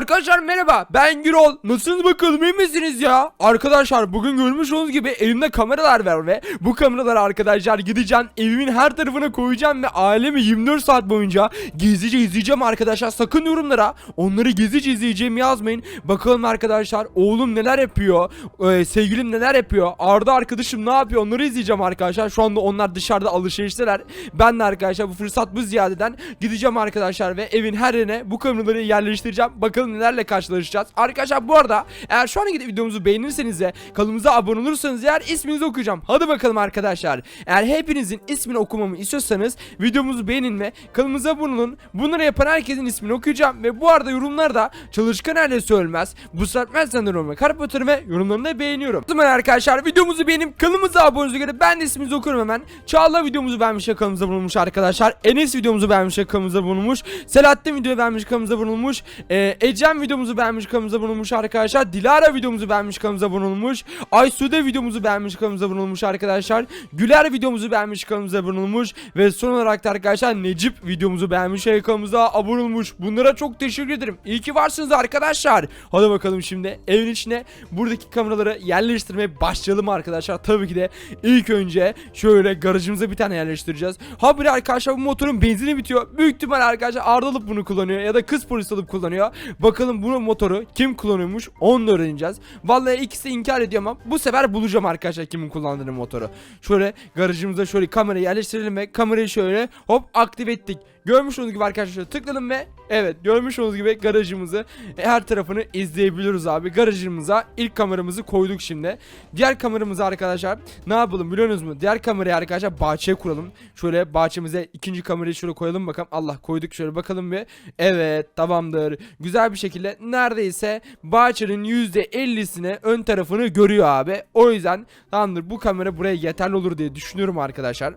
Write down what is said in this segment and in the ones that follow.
Arkadaşlar merhaba ben Gürol. Nasılsınız bakalım iyi misiniz ya? Arkadaşlar bugün görmüş olduğunuz gibi elimde kameralar var ve bu kameraları arkadaşlar gideceğim evimin her tarafına koyacağım ve ailemi 24 saat boyunca gizlice izleyeceğim arkadaşlar. Sakın yorumlara onları gizlice izleyeceğimi yazmayın. Bakalım arkadaşlar oğlum neler yapıyor, ee, sevgilim neler yapıyor, Arda arkadaşım ne yapıyor onları izleyeceğim arkadaşlar. Şu anda onlar dışarıda alışverişteler. Ben de arkadaşlar bu fırsat bu ziyadeden gideceğim arkadaşlar ve evin her yerine bu kameraları yerleştireceğim. Bakalım nelerle karşılaşacağız. Arkadaşlar bu arada eğer şu an gidip videomuzu beğenirseniz de kanalımıza abone olursanız eğer isminizi okuyacağım. Hadi bakalım arkadaşlar. Eğer hepinizin ismini okumamı istiyorsanız videomuzu beğenin ve kanalımıza abone olun. Bunları yapan herkesin ismini okuyacağım ve bu arada yorumlarda çalışkan ailesi ölmez. Bu saatmez sendromu ve kalp atarım ve yorumlarını beğeniyorum. O zaman arkadaşlar videomuzu beğenip kanalımıza abone olduğunuza ben de isminizi okuyorum hemen. Çağla videomuzu beğenmiş kanalımıza bulunmuş arkadaşlar. Enes videomuzu beğenmiş kanalımıza bulunmuş. Selahattin videoyu beğenmiş kanalımıza bulunmuş. Ee, Ecem videomuzu beğenmiş kanalımıza bulunmuş arkadaşlar. Dilara videomuzu beğenmiş kanalımıza bulunmuş. Aysude videomuzu beğenmiş kanalımıza bulunmuş arkadaşlar. Güler videomuzu beğenmiş kanalımıza bulunmuş. Ve son olarak da arkadaşlar Necip videomuzu beğenmiş kanalımıza abone olmuş. Bunlara çok teşekkür ederim. İyi ki varsınız arkadaşlar. Hadi bakalım şimdi evin içine buradaki kameraları yerleştirmeye başlayalım arkadaşlar. Tabii ki de ilk önce şöyle garajımıza bir tane yerleştireceğiz. Ha bir arkadaşlar bu motorun benzini bitiyor. Büyük ihtimal arkadaşlar Arda alıp bunu kullanıyor ya da kız polis alıp kullanıyor. Bakalım bunu motoru kim kullanıyormuş onu da öğreneceğiz. Vallahi ikisi inkar ediyor ama bu sefer bulacağım arkadaşlar kimin kullandığını motoru. Şöyle garajımıza şöyle kamerayı yerleştirelim ve kamerayı şöyle hop aktif ettik. Görmüş olduğunuz gibi arkadaşlar tıkladım ve evet görmüş olduğunuz gibi garajımızı her tarafını izleyebiliyoruz abi. Garajımıza ilk kameramızı koyduk şimdi. Diğer kameramızı arkadaşlar ne yapalım biliyorsunuz mu? Diğer kamerayı arkadaşlar bahçeye kuralım. Şöyle bahçemize ikinci kamerayı şöyle koyalım bakalım. Allah koyduk şöyle bakalım bir. Evet tamamdır. Güzel bir şekilde neredeyse bahçenin %50'sine ön tarafını görüyor abi. O yüzden tamamdır bu kamera buraya yeterli olur diye düşünüyorum arkadaşlar.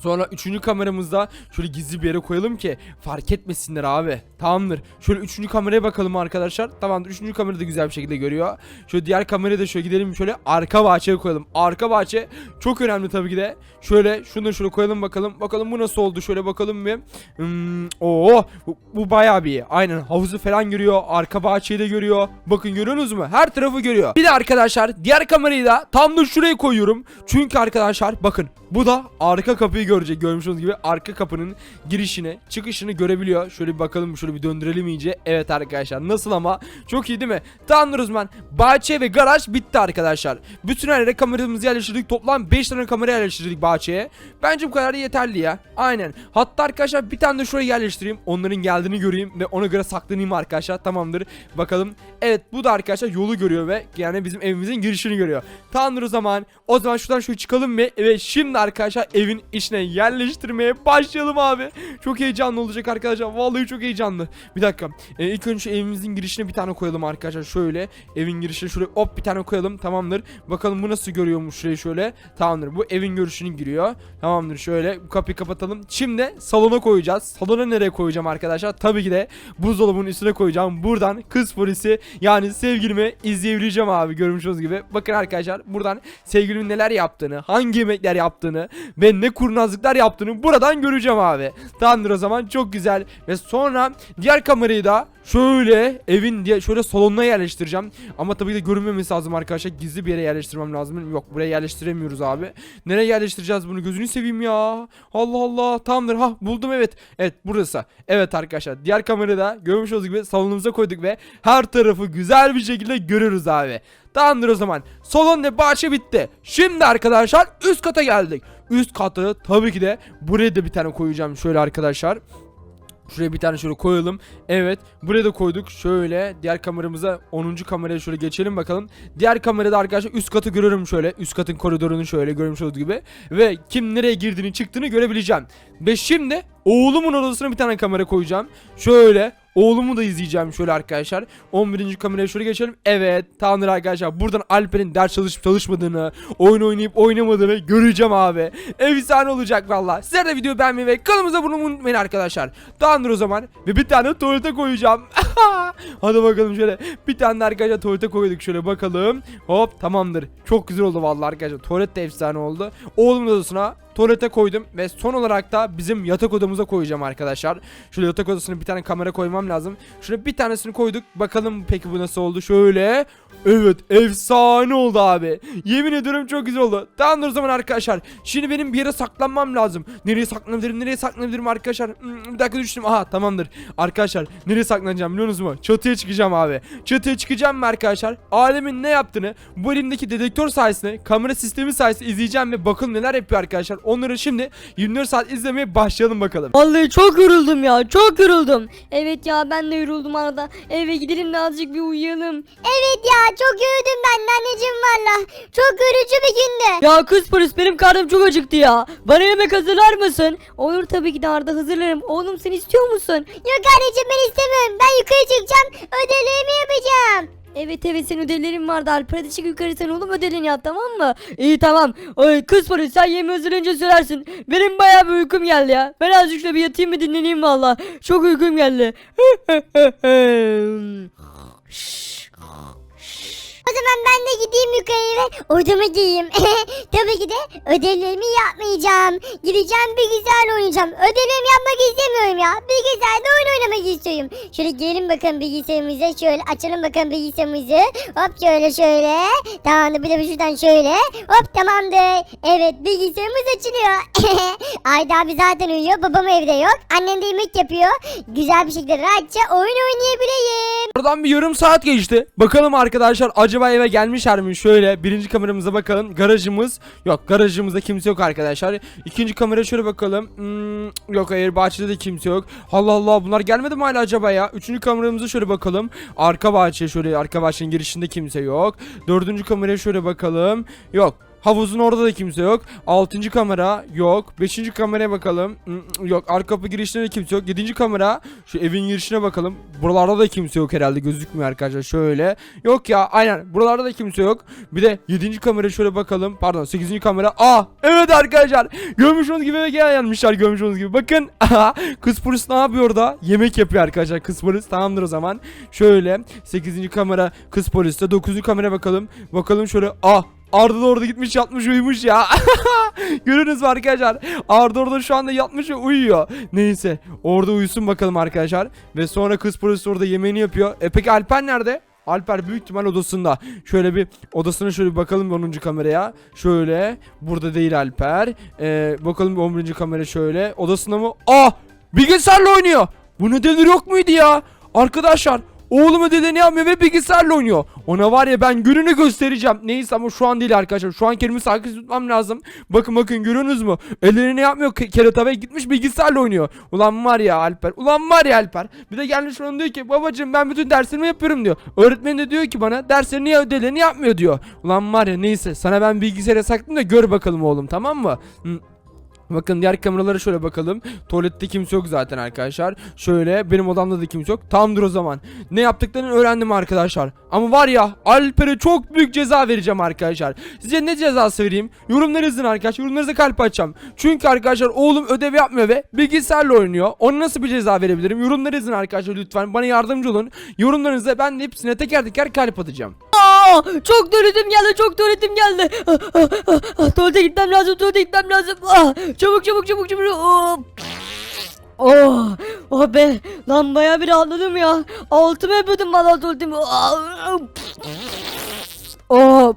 Sonra üçüncü kameramızda şöyle gizli bir yere koyalım ki fark etmesinler abi. Tamamdır. Şöyle üçüncü kameraya bakalım arkadaşlar. Tamamdır. Üçüncü kamera da güzel bir şekilde görüyor. Şöyle diğer kameraya da şöyle gidelim şöyle arka bahçeye koyalım. Arka bahçe çok önemli tabii ki de. Şöyle şunu şöyle koyalım bakalım. Bakalım bu nasıl oldu şöyle bakalım bir. Hmm, oo bu, bu bayağı bir. Aynen havuzu falan görüyor. Arka bahçeyi de görüyor. Bakın görüyorsunuz mu? Her tarafı görüyor. Bir de arkadaşlar diğer kamerayı da tam da şuraya koyuyorum. Çünkü arkadaşlar bakın bu da arka kapıyı görecek. Görmüş olduğunuz gibi arka kapının girişini, çıkışını görebiliyor. Şöyle bir bakalım, şöyle bir döndürelim iyice. Evet arkadaşlar nasıl ama? Çok iyi değil mi? Tamamdır o. Bahçe ve garaj bitti arkadaşlar. Bütün her yere kameramızı yerleştirdik. Toplam 5 tane kamera yerleştirdik bahçeye. Bence bu kadar yeterli ya. Aynen. Hatta arkadaşlar bir tane de şuraya yerleştireyim. Onların geldiğini göreyim ve ona göre saklanayım arkadaşlar. Tamamdır. Bakalım. Evet bu da arkadaşlar yolu görüyor ve yani bizim evimizin girişini görüyor. Tamamdır o zaman. O zaman şuradan şöyle çıkalım ve evet şimdi arkadaşlar evin içine yerleştirmeye başlayalım abi. Çok heyecanlı olacak arkadaşlar. Vallahi çok heyecanlı. Bir dakika. Ee, ilk önce şu evimizin girişine bir tane koyalım arkadaşlar. Şöyle evin girişine şöyle hop bir tane koyalım. Tamamdır. Bakalım bu nasıl görüyormuş şurayı şöyle. Tamamdır. Bu evin görüşünü giriyor. Tamamdır. Şöyle bu kapıyı kapatalım. Şimdi salona koyacağız. Salona nereye koyacağım arkadaşlar? Tabii ki de buzdolabının üstüne koyacağım. Buradan kız polisi yani sevgilimi izleyebileceğim abi. Görmüş olduğunuz gibi. Bakın arkadaşlar buradan sevgilimin neler yaptığını, hangi yemekler yaptığını ve ne kurnazlıklar yaptığını buradan göreceğim abi. Tamamdır o zaman çok güzel. Ve sonra diğer kamerayı da şöyle evin diye şöyle salonuna yerleştireceğim. Ama tabii ki de görünmemesi lazım arkadaşlar. Gizli bir yere yerleştirmem lazım. Yok buraya yerleştiremiyoruz abi. Nereye yerleştireceğiz bunu? Gözünü seveyim ya. Allah Allah. Tamamdır. Ha buldum evet. Evet burası. Evet arkadaşlar. Diğer kamerayı da görmüş olduğunuz gibi salonumuza koyduk ve her tarafı güzel bir şekilde görürüz abi. Tamamdır o zaman. Salon ve bahçe bitti. Şimdi arkadaşlar üst kata geldik. Üst katı tabii ki de buraya da bir tane koyacağım şöyle arkadaşlar. Şuraya bir tane şöyle koyalım. Evet. Buraya da koyduk. Şöyle diğer kameramıza 10. kameraya şöyle geçelim bakalım. Diğer kamerada arkadaşlar üst katı görüyorum şöyle. Üst katın koridorunu şöyle görmüş olduğu gibi. Ve kim nereye girdiğini çıktığını görebileceğim. Ve şimdi oğlumun odasına bir tane kamera koyacağım. Şöyle Oğlumu da izleyeceğim şöyle arkadaşlar. 11. kameraya şöyle geçelim. Evet tamamdır arkadaşlar. Buradan Alper'in ders çalışıp çalışmadığını, oyun oynayıp oynamadığını göreceğim abi. Efsane olacak valla. Sizler de videoyu beğenmeyi ve kanalımıza olmayı unutmayın arkadaşlar. Tamamdır o zaman. Ve bir tane tuvalete koyacağım. Hadi bakalım şöyle bir tane de arkadaşlar tuvalete koyduk şöyle bakalım. Hop tamamdır. Çok güzel oldu vallahi arkadaşlar. Tuvalet de efsane oldu. Oğlumun odasına tuvalete koydum ve son olarak da bizim yatak odamıza koyacağım arkadaşlar. Şöyle yatak odasına bir tane kamera koymam lazım. Şöyle bir tanesini koyduk. Bakalım peki bu nasıl oldu? Şöyle. Evet efsane oldu abi. Yemin ediyorum çok güzel oldu. Tamamdır o zaman arkadaşlar. Şimdi benim bir yere saklanmam lazım. Nereye saklanabilirim? Nereye saklanabilirim arkadaşlar? Hmm, bir dakika düştüm. Aha tamamdır. Arkadaşlar nereye saklanacağım biliyorsunuz mu? Çatıya çıkacağım abi. Çatıya çıkacağım mı arkadaşlar? Alemin ne yaptığını bu elimdeki dedektör sayesinde kamera sistemi sayesinde izleyeceğim ve bakın neler yapıyor arkadaşlar. Onları şimdi 24 saat izlemeye başlayalım bakalım. Vallahi çok yoruldum ya çok yoruldum. Evet ya ben de yoruldum arada. Eve gidelim de azıcık bir uyuyalım. Evet ya çok yoruldum ben de anneciğim valla. Çok yorucu bir gündü. Ya kız polis benim karnım çok acıktı ya. Bana yemek hazırlar mısın? Olur tabii ki de Arda hazırlarım. Oğlum sen istiyor musun? Yok anneciğim ben istemiyorum. Ben yukarı çıkacağım. Ödevlerimi yapacağım. Evet evet senin ödevlerin vardı Alper hadi çık yukarı sen oğlum ödevlerini yap tamam mı? İyi tamam. Ay, kız polis sen yemeği hazırlayınca söylersin. Benim bayağı bir uykum geldi ya. Ben azıcık şöyle bir yatayım mı dinleneyim valla. Çok uykum geldi. Zaman ben de gideyim yukarı ve odama giyeyim. Tabii ki de ödevlerimi yapmayacağım. Gideceğim bilgisayarla oynayacağım. Ödevlerimi yapmak istemiyorum ya. Bilgisayarda oyun oynamak istiyorum. Şöyle girelim bakalım bilgisayarımıza. Şöyle açalım bakalım bilgisayarımızı. Hop şöyle şöyle. Tamamdır bir de şuradan şöyle. Hop tamamdır. Evet bilgisayarımız açılıyor. Ayda abi zaten uyuyor. Babam evde yok. Annem de yemek yapıyor. Güzel bir şekilde rahatça oyun oynayabileyim. Oradan bir yarım saat geçti. Bakalım arkadaşlar acaba eve gelmişler mi? Şöyle birinci kameramıza bakalım. Garajımız yok. Garajımızda kimse yok arkadaşlar. İkinci kamera şöyle bakalım. Hmm, yok hayır bahçede de kimse yok. Allah Allah bunlar gelmedi mi hala acaba ya? Üçüncü kameramıza şöyle bakalım. Arka bahçe şöyle arka bahçenin girişinde kimse yok. Dördüncü kameraya şöyle bakalım. Yok. Havuzun orada da kimse yok. Altıncı kamera yok. Beşinci kameraya bakalım. Hmm, Yok. Arka kapı girişinde de kimse yok. Yedinci kamera. Şu evin girişine bakalım. Buralarda da kimse yok herhalde. Gözükmüyor arkadaşlar. Şöyle. Yok ya. Aynen. Buralarda da kimse yok. Bir de yedinci kamera şöyle bakalım. Pardon. Sekizinci kamera. Aa. Evet arkadaşlar. Görmüş olduğunuz gibi eve gelmişler. Görmüş olduğunuz gibi. Bakın. Kız polis ne yapıyor orada? Yemek yapıyor arkadaşlar. Kız polis. Tamamdır o zaman. Şöyle. Sekizinci kamera. Kız poliste. Dokuzuncu kamera bakalım. Bakalım şöyle. Aa. Arda da orada gitmiş yatmış uyumuş ya. Görünüz mü arkadaşlar? Arda orada şu anda yatmış ve uyuyor. Neyse orada uyusun bakalım arkadaşlar. Ve sonra kız polis orada yemeğini yapıyor. E peki Alper nerede? Alper büyük ihtimal odasında. Şöyle bir odasına şöyle bir bakalım 10. kameraya. Şöyle. Burada değil Alper. Ee, bakalım 11. kamera şöyle. Odasında mı? Ah! Bilgisayarla oynuyor. Bu nedenleri yok muydu ya? Arkadaşlar Oğlum ödevlerini yapmıyor ve bilgisayarla oynuyor. Ona var ya ben gününü göstereceğim. Neyse ama şu an değil arkadaşlar. Şu an kendimi sakin tutmam lazım. Bakın bakın görüyorsunuz mu? Ellerini yapmıyor. Ke- Kerata Bey gitmiş bilgisayarla oynuyor. Ulan var ya Alper. Ulan var ya Alper. Bir de gelmiş ona diyor ki babacığım ben bütün derslerimi yapıyorum diyor. Öğretmen de diyor ki bana derslerini ya ödevlerini yapmıyor diyor. Ulan var ya neyse sana ben bilgisayara sakladım da gör bakalım oğlum tamam mı? Hı. Bakın diğer kameralara şöyle bakalım. Tuvalette kimse yok zaten arkadaşlar. Şöyle benim odamda da kimse yok. Tamamdır o zaman. Ne yaptıklarını öğrendim arkadaşlar. Ama var ya Alper'e çok büyük ceza vereceğim arkadaşlar. Size ne cezası vereyim? Yorumları yazın arkadaşlar. Yorumlarınıza kalp açacağım. Çünkü arkadaşlar oğlum ödev yapmıyor ve bilgisayarla oynuyor. Ona nasıl bir ceza verebilirim? Yorumları yazın arkadaşlar lütfen. Bana yardımcı olun. Yorumlarınızda ben hepsine teker teker kalp atacağım. Aa, çok tuvaletim geldi çok tuvaletim geldi. Ah, ah, ah, ah, tuvalete gitmem lazım tuvalete gitmem lazım. Ah, çabuk çabuk çabuk çabuk. Oh. Oh, oh be lan bayağı bir rahatladım ya. Altıma yapıyordum valla tuvaletimi. Ah, Oh.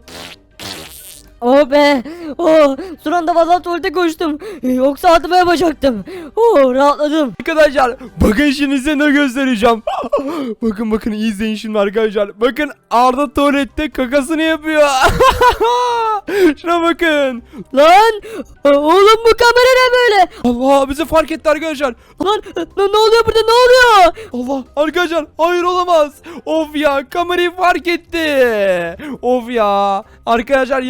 Oh be. Oh. Son anda valla tuvalete koştum. Yoksa altıma yapacaktım. Oh rahatladım. Arkadaşlar bakın şimdi size ne göstereceğim. bakın bakın iyi izleyin şimdi arkadaşlar. Bakın Arda tuvalette kakasını yapıyor. Şuna bakın. Lan oğlum bu kamera ne böyle? Allah bizi fark etti arkadaşlar. Lan, lan ne oluyor burada ne oluyor? Allah arkadaşlar hayır olamaz. Of ya kamerayı fark etti. Of ya. Arkadaşlar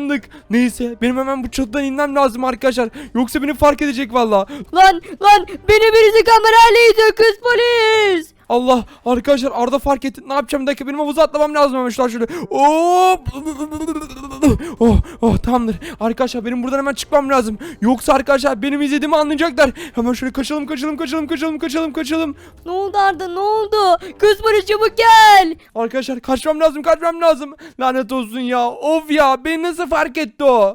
yakalandık. Neyse benim hemen bu çatıdan inmem lazım arkadaşlar. Yoksa beni fark edecek valla. Lan lan beni birisi kamerayla izliyor kız polis. Allah arkadaşlar Arda fark etti. Ne yapacağım? Bir dakika benim havuza atlamam lazım hemen şuradan şöyle. Hop. Oh, oh tamamdır. Arkadaşlar benim buradan hemen çıkmam lazım. Yoksa arkadaşlar benim izlediğimi anlayacaklar. Hemen şöyle kaçalım kaçalım kaçalım kaçalım kaçalım kaçalım. Ne oldu Arda ne oldu? Kız Barış çabuk gel. Arkadaşlar kaçmam lazım kaçmam lazım. Lanet olsun ya. Of ya beni nasıl fark etti o?